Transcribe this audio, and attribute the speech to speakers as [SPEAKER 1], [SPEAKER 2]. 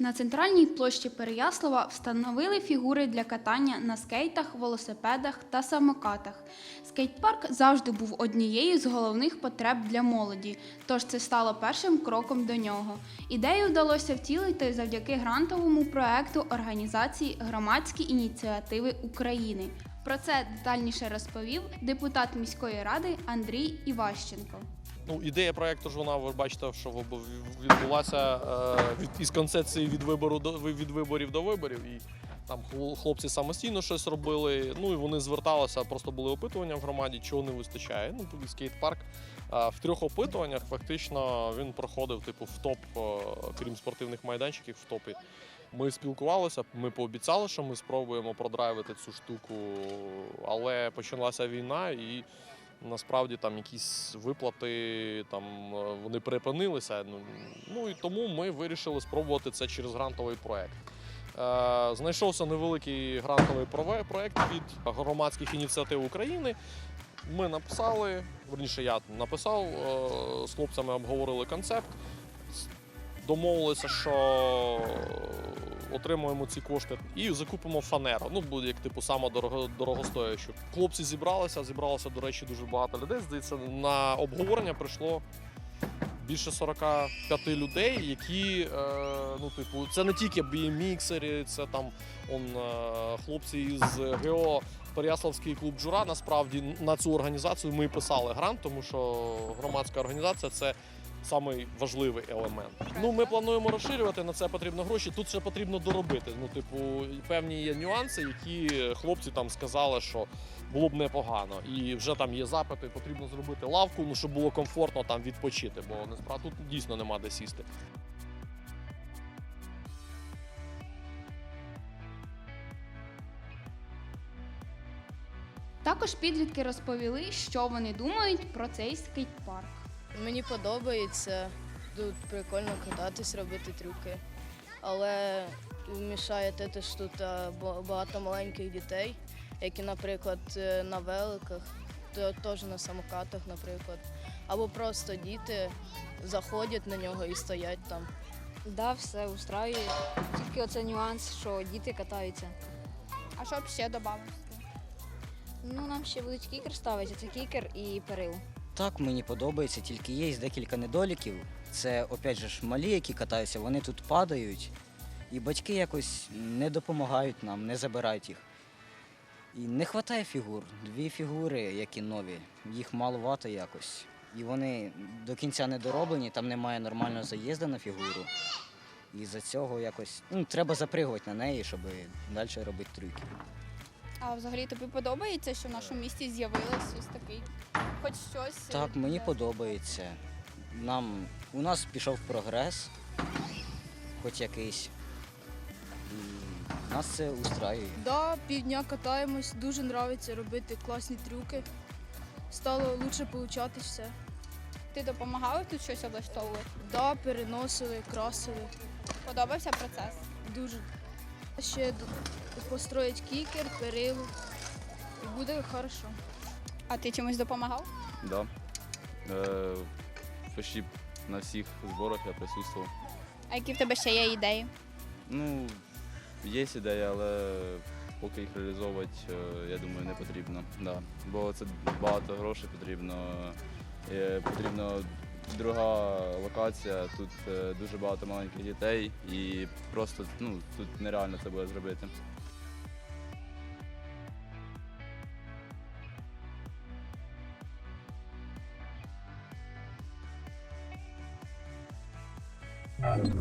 [SPEAKER 1] На центральній площі Переяслава встановили фігури для катання на скейтах, велосипедах та самокатах. Скейтпарк завжди був однією з головних потреб для молоді, тож це стало першим кроком до нього. Ідею вдалося втілити завдяки грантовому проекту організації Громадські ініціативи України. Про це детальніше розповів депутат міської ради Андрій Іващенко.
[SPEAKER 2] Ну, ідея проекту ж вона, ви бачите, що відбулася е, від, із концепції від вибору до від виборів до виборів. І там хло- хлопці самостійно щось робили. Ну і вони зверталися, просто були опитування в громаді, чого не вистачає. Ну, тобі скейт-парк. А в трьох опитуваннях фактично він проходив, типу, в топ, е, крім спортивних майданчиків, в топі. Ми спілкувалися, ми пообіцяли, що ми спробуємо продрайвити цю штуку, але почалася війна і насправді там якісь виплати там е, вони припинилися. Ну, ну і тому ми вирішили спробувати це через грантовий проект. Е, Знайшовся невеликий грантовий проект від громадських ініціатив України. Ми написали, верніше, я написав е, з хлопцями, обговорили концепт. Домовилися, що отримуємо ці кошти і закупимо фанеру. Ну, буде як типу саме дорого. Хлопці зібралися, зібралося, до речі, дуже багато людей. Здається, на обговорення прийшло більше 45 людей, які, е, ну, типу, це не тільки BMXери, це там он, е, хлопці із ГО Переяславський клуб Джура. Насправді на цю організацію ми писали грант, тому що громадська організація це самий важливий елемент. Ну, ми плануємо розширювати, на це потрібно гроші. Тут ще потрібно доробити. Ну, типу, певні є нюанси, які хлопці там сказали, що було б непогано. І вже там є запити, потрібно зробити лавку, ну щоб було комфортно там відпочити, бо насправді тут дійсно нема де сісти.
[SPEAKER 1] Також підлітки розповіли, що вони думають про цей скейт-парк.
[SPEAKER 3] Мені подобається тут прикольно кататись, робити трюки. Але мішає те, що тут е, багато маленьких дітей, які, наприклад, е, на великах, теж на самокатах, наприклад. Або просто діти заходять на нього і стоять там.
[SPEAKER 4] Да, все устраює. Тільки оце нюанс, що діти катаються.
[SPEAKER 1] А що б ще додати?
[SPEAKER 4] Ну, нам ще будуть кікер ставити, це кікер і перил.
[SPEAKER 5] Так, мені подобається, тільки є декілька недоліків. Це, опять же, ж, малі, які катаються, вони тут падають, і батьки якось не допомагають нам, не забирають їх. І не вистачає фігур. Дві фігури, які нові, їх маловато якось. І вони до кінця не дороблені, там немає нормального заїзду на фігуру. І за цього якось ну, треба запригувати на неї, щоб далі робити трюки.
[SPEAKER 6] А взагалі тобі подобається, що в нашому місті з'явилось ось такий, хоч щось.
[SPEAKER 5] Так, мені подобається. Нам, у нас пішов прогрес, хоч якийсь. І нас це устраює.
[SPEAKER 7] Да, півдня катаємось, дуже подобається робити класні трюки. Стало краще получатись все.
[SPEAKER 6] Ти допомагав тут щось облаштовувати?
[SPEAKER 7] Да, переносили, красили.
[SPEAKER 6] Подобався процес?
[SPEAKER 7] Дуже. Ще построїть кікер, перилу. І буде хорошо.
[SPEAKER 6] А ти чимось допомагав?
[SPEAKER 8] Да. Е, почти на всіх зборах я присутствував.
[SPEAKER 6] А які в тебе ще є ідеї?
[SPEAKER 8] Ну, є ідея, але поки їх реалізовувати, е, я думаю, не потрібно. Да. Бо це багато грошей потрібно. Е, Потрібно друга локація, тут е, дуже багато маленьких дітей і просто ну, тут нереально це буде зробити. Um,